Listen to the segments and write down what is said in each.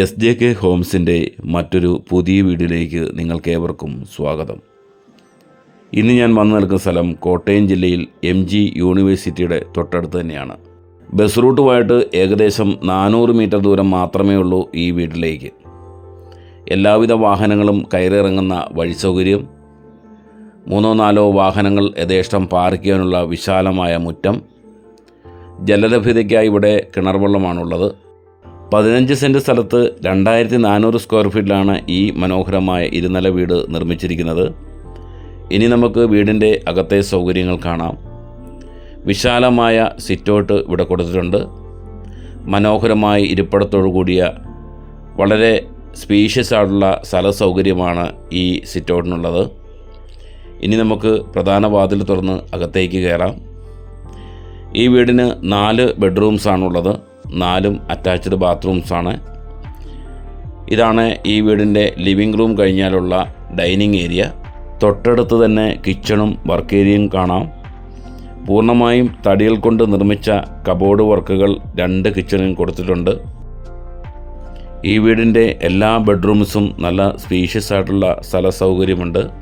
S J K ഹോംസിന്റെ മറ്റൊരു പുതിയ വീഡിയോയിലേക്ക് നിങ്ങൾക്കേവർക്കും സ്വാഗതം. ഇന്ന് ഞാൻ വന്നു നിൽക്കുന്ന സ്ഥലം കോട്ടയം ജില്ലയിൽ എം ജി യൂണിവേഴ്സിറ്റിയുടെ തൊട്ടടുത്ത് തന്നെയാണ്. ബസ് റൂട്ടുമായിട്ട് ഏകദേശം നാനൂറ് മീറ്റർ ദൂരം മാത്രമേ ഉള്ളൂ ഈ വീട്ടിലേക്ക്. എല്ലാവിധ വാഹനങ്ങളും കയറിയിറങ്ങുന്ന വഴി സൗകര്യം മൂന്നോ നാലോ വാഹനങ്ങൾ യഥേഷ്ടം പാർക്ക് ചെയ്യാനുള്ള വിശാലമായ മുറ്റം ജലലഭ്യതയ്ക്കായി ഇവിടെ കിണർ വെള്ളമാണുള്ളത് പതിനഞ്ച് സെന്റ് സ്ഥലത്ത് രണ്ടായിരത്തി നാനൂറ് സ്ക്വയർ ഫീറ്റിലാണ് ഈ മനോഹരമായ ഇരുനില വീട് നിർമ്മിച്ചിരിക്കുന്നത്. ഇനി നമുക്ക് വീടിന്റെ അകത്തെ സൗകര്യങ്ങൾ കാണാം. വിശാലമായ സിറ്റൗട്ട് ഇവിടെ കൊടുത്തിട്ടുണ്ട്. മനോഹരമായ ഇരിപ്പിടത്തോടു കൂടിയ വളരെ സ്പീഷ്യസ് ആയിട്ടുള്ള സ്ഥല സൗകര്യമാണ് ഈ സിറ്റൗട്ടിനുള്ളത്. ഇനി നമുക്ക് പ്രധാന വാതിൽ തുറന്ന് അകത്തേക്ക് കയറാം. ഈ വീടിന് നാല് ബെഡ്റൂംസ് ആണുള്ളത്. നാലും അറ്റാച്ച്ഡ് ബാത്റൂംസാണ് ഇതാണ് ഈ വീടിന്റെ ലിവിംഗ് റൂം കഴിഞ്ഞാലുള്ള ഡൈനിങ് ഏരിയ തൊട്ടടുത്ത് തന്നെ കിച്ചണും വർക്ക് ഏരിയയും കാണാം. പൂർണമായും തടികൾ കൊണ്ട് നിർമ്മിച്ച കബോർഡ് വർക്കുകൾ രണ്ട് കിച്ചണിൽ കൊടുത്തിട്ടുണ്ട്. ഈ വീടിന്റെ എല്ലാ ബെഡ്റൂംസും നല്ല സ്പീഷ്യസ് ആയിട്ടുള്ള സ്ഥല സൗകര്യമുണ്ട്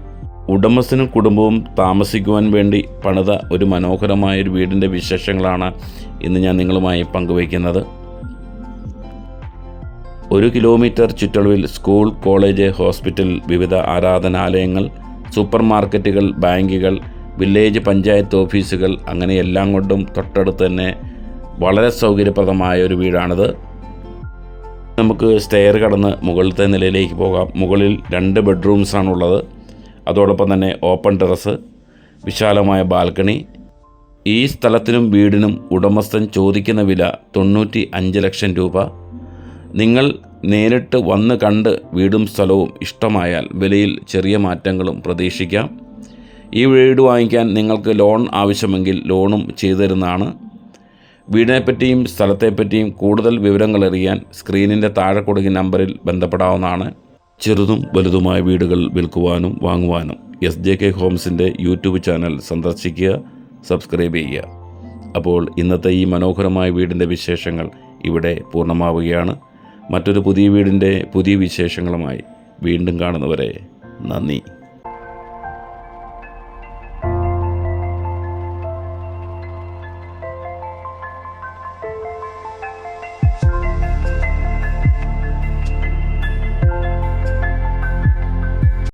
ഉടമസ്ഥനും കുടുംബവും താമസിക്കുവാൻ വേണ്ടി പണിത ഒരു മനോഹരമായ ഒരു വീടിന്റെ വിശേഷങ്ങളാണ് ഇന്ന് ഞാൻ നിങ്ങളുമായി പങ്കുവയ്ക്കുന്നത്. ഒരു കിലോമീറ്റർ ചുറ്റളവിൽ സ്കൂൾ കോളേജ് ഹോസ്പിറ്റൽ വിവിധ ആരാധനാലയങ്ങൾ സൂപ്പർ മാർക്കറ്റുകൾ ബാങ്കുകൾ വില്ലേജ് പഞ്ചായത്ത് ഓഫീസുകൾ അങ്ങനെ എല്ലാം കൊണ്ടും തൊട്ടടുത്ത് തന്നെ വളരെ സൗകര്യപ്രദമായ ഒരു വീടാണിത്. നമുക്ക് സ്റ്റെയർ കടന്ന് മുകളിലത്തെ നിലയിലേക്ക് പോകാം. മുകളിൽ രണ്ട് ബെഡ്റൂംസാണുള്ളത്. അതോടൊപ്പം തന്നെ ഓപ്പൺ ടെറസ് വിശാലമായ ബാൽക്കണി. ഈ സ്ഥലത്തിനും വീടിനും ഉടമസ്ഥൻ ചോദിക്കുന്ന വില തൊണ്ണൂറ്റി അഞ്ച് ലക്ഷം രൂപ. നിങ്ങൾ നേരിട്ട് വന്ന് കണ്ട് വീടും സ്ഥലവും ഇഷ്ടമായാൽ വിലയിൽ ചെറിയ മാറ്റങ്ങളും പ്രതീക്ഷിക്കാം. ഈ വീട് വാങ്ങിക്കാൻ നിങ്ങൾക്ക് ലോൺ ആവശ്യമെങ്കിൽ ലോണും ചെയ്തു തരുന്നതാണ് വീടിനെപ്പറ്റിയും സ്ഥലത്തെപ്പറ്റിയും കൂടുതൽ വിവരങ്ങൾ അറിയാൻ സ്ക്രീനിന്റെ താഴെ കൊടുക്കുന്ന നമ്പറിൽ ബന്ധപ്പെടാവുന്നതാണ്. ചെറുതും വലുതുമായ വീടുകൾ വിൽക്കുവാനും വാങ്ങുവാനും എസ് ജെ കെ ഹോംസിന്റെ യൂട്യൂബ് ചാനൽ സന്ദർശിക്കുക സബ്സ്ക്രൈബ് ചെയ്യുക. അപ്പോൾ ഇന്നത്തെ ഈ മനോഹരമായ വീടിന്റെ വിശേഷങ്ങൾ ഇവിടെ പൂർണമാവുകയാണ്. മറ്റൊരു പുതിയ വീടിന്റെ പുതിയ വിശേഷങ്ങളുമായി വീണ്ടും കാണുന്നവരെ നന്ദി.